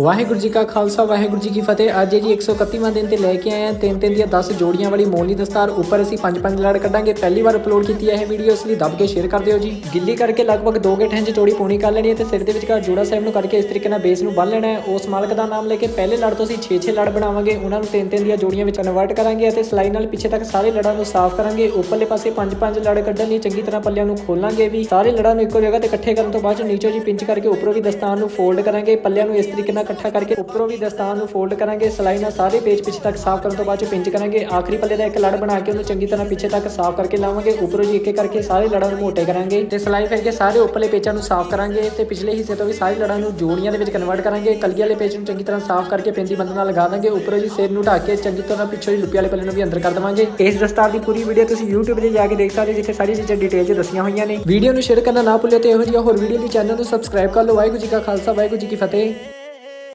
ਵਾਹਿਗੁਰੂ ਜੀ ਕਾ ਖਾਲਸਾ, ਵਾਹਿਗੁਰੂ ਜੀ ਕੀ ਫਤਿਹ। ਅੱਜ ਹੈ ਜੀ 131ਵਾਂ ਦਿਨ ਤੇ ਲੈ ਕੇ ਆਏ ਹਾਂ। ਤਿੰਨ ਤਿੰਨ ਦੀਆਂ 10 ਜੋੜੀਆਂ ਵਾਲੀ ਮੋਲੀ ਦਸਤਾਰ ਉੱਪਰ ਅਸੀਂ ਪੰਜ ਪੰਜ ਲੜ ਕੱਢਾਂਗੇ। ਪਹਿਲੀ ਵਾਰ ਅਪਲੋਡ ਕੀਤੀ ਹੈ ਇਹ ਵੀਡੀਓ ਇਸ ਲਈ ਦੱਬ ਕੇ ਸ਼ੇਅਰ ਕਰ ਦਿਓ ਜੀ। ਗਿੱਲੀ ਕਰਕੇ ਲਗਭਗ 2 ਗਿੱਠਾਂ 'ਚ ਜੋੜੀ ਪੂਣੀ ਕਰ ਲੈਣੀ ਹੈ ਤੇ ਸਿਰ ਦੇ ਵਿਚਕਾਰ ਜੋੜਾ ਸਾਹਿਬ ਨੂੰ ਕਰਕੇ ਇਸ ਤਰੀਕੇ ਨਾਲ ਬੇਸ ਨੂੰ ਬੰਨ ਲੈਣਾ ਹੈ। ਉਸ ਮਾਲਕ ਦਾ ਨਾਮ ਲੈ ਕੇ ਪਹਿਲੇ ਲੜ ਤੋਂ ਅਸੀਂ 6-6 ਲੜ ਬਣਾਵਾਂਗੇ। ਉਹਨਾਂ ਨੂੰ ਤਿੰਨ ਤਿੰਨ ਦੀਆਂ ਜੋੜੀਆਂ ਵਿੱਚ ਕਨਵਰਟ ਕਰਾਂਗੇ ਅਤੇ ਸਲਾਈ ਨਾਲ ਪਿੱਛੇ ਤੱਕ ਸਾਰੇ ਲੜਾਂ ਨੂੰ ਸਾਫ਼ ਕਰਾਂਗੇ। ਉੱਪਰਲੇ ਪਾਸੇ ਪੰਜ ਪੰਜ ਲੜ ਕੱਢਣ ਲਈ ਚੰਗੀ ਤਰ੍ਹਾਂ ਪੱਲਿਆਂ ਨੂੰ ਖੋਲਾਂਗੇ ਵੀ। ਸਾਰੇ ਲੜਾਂ ਨੂੰ ਇੱਕੋ ਜਗ੍ਹਾ ਤੇ ਇਕੱਠੇ ਕਰਨ ਤੋਂ ਬਾਅਦ 'ਚ ਨੀਚੋਂ ਜੀ ਪਿੰਚ ਕਰਕੇ ਉੱਪਰੋਂ ਵੀ ਦਸਤਾਨ ਨੂੰ ਫੋਲਡ ਕਰਾਂਗੇ। ਪੱਲਿਆਂ ਨੂੰ ਇਸ ਤਰੀਕੇ ਨਾਲ ਇਕੱਠਾ ਕਰਕੇ ਉੱਪਰੋਂ ਵੀ ਦਸਤਾਨ ਨੂੰ ਫੋਲਡ ਕਰਾਂਗੇ, ਸਲਾਈ ਨਾਲ ਸਾਰੇ ਪੇਜ ਪਿੱਛੇ ਤੱਕ ਸਾਫ਼ ਕਰਨ ਤੋਂ ਬਾਅਦ 'ਚ ਪਿੰਚ ਕਰਾਂਗੇ, ਆਖਰੀ ਪੱਲੇ ਦਾ ਇੱਕ ਲੜ ਬਣਾ ਕੇ ਉਹਨੂੰ ਚੰਗੀ ਤਰ੍ਹਾਂ ਪਿੱਛੇ ਤੱਕ ਸਾਫ਼ ਕਰਕੇ ਲਾਵਾਂਗੇ, ਉੱਪਰੋਂ ਜੀ ਇੱਕ ਇੱਕ ਕਰਕੇ ਸਾਰੇ ਲੜਾਂ ਨੂੰ ਮੋਟੇ ਕਰਾਂਗੇ ਤੇ ਸਲਾਈ ਕਰਕੇ ਸਾਰੇ ਉੱਪਰਲੇ ਪੇਚਾਂ ਨੂੰ ਸਾਫ਼ ਕਰਾਂਗੇ ਤੇ ਪਿਛਲੇ ਹਿੱਸੇ ਤੋਂ ਵੀ ਸਾਰੇ ਲੜਾਂ ਨੂੰ ਜੋੜੀਆਂ ਦੇ ਵਿੱਚ ਕਨਵਰਟ ਕਰਾਂਗੇ, ਕਲਗੀ ਵਾਲੇ ਪੇਜ ਨੂੰ ਚੰਗੀ ਤਰ੍ਹਾਂ ਸਾਫ਼ ਕਰਕੇ ਪੈਂਦੀ ਬੰਦ ਨਾਲ ਲਗਾ ਦਾਂਗੇ, ਉੱਪਰੋਂ ਜੀ ਸਿਰ ਨੂੰ ਢੱਕ ਕੇ ਚੰਗੀ ਤਰ੍ਹਾਂ ਪਿੱਛੋਂ ਜੀ ਲੁੱਪੀ ਵਾਲੇ ਪੱਲੇ ਨੂੰ ਵੀ ਅੰਦਰ ਕਰ ਦੇਵਾਂਗੇ। ਇਸ ਦਸਤਾਰ ਦੀ ਪੂਰੀ ਵੀਡੀਓ ਤੁਸੀਂ YouTube ਤੇ ਜਾ ਕੇ ਦੇਖ ਸਕਦੇ ਹੋ, ਜਿੱਥੇ ਸਾਰੀ ਚੀਜ਼ਾਂ ਡਿਟੇਲ 'ਚ ਦੱਸੀਆਂ ਹੋਈਆਂ ਨੇ। ਵੀਡੀਓ ਨੂੰ ਸ਼ੇਅਰ ਕਰਨਾ ਨਾ ਭੁੱਲਿਓ ਤੇ ਇਹੋ ਜਿਹੀਆਂ ਹੋਰ ਵੀਡੀਓ ਲਈ ਚੈਨਲ ਨੂੰ ਸਬਸਕ੍ਰਾਈਬ ਕਰ ਲਓ। ਵਾਹਿਗੁਰੂ ਜੀ ਕਾ ਖਾਲਸਾ, ਵਾਹਿਗੁਰੂ ਜੀ ਕੀ ਫਤਿਹ।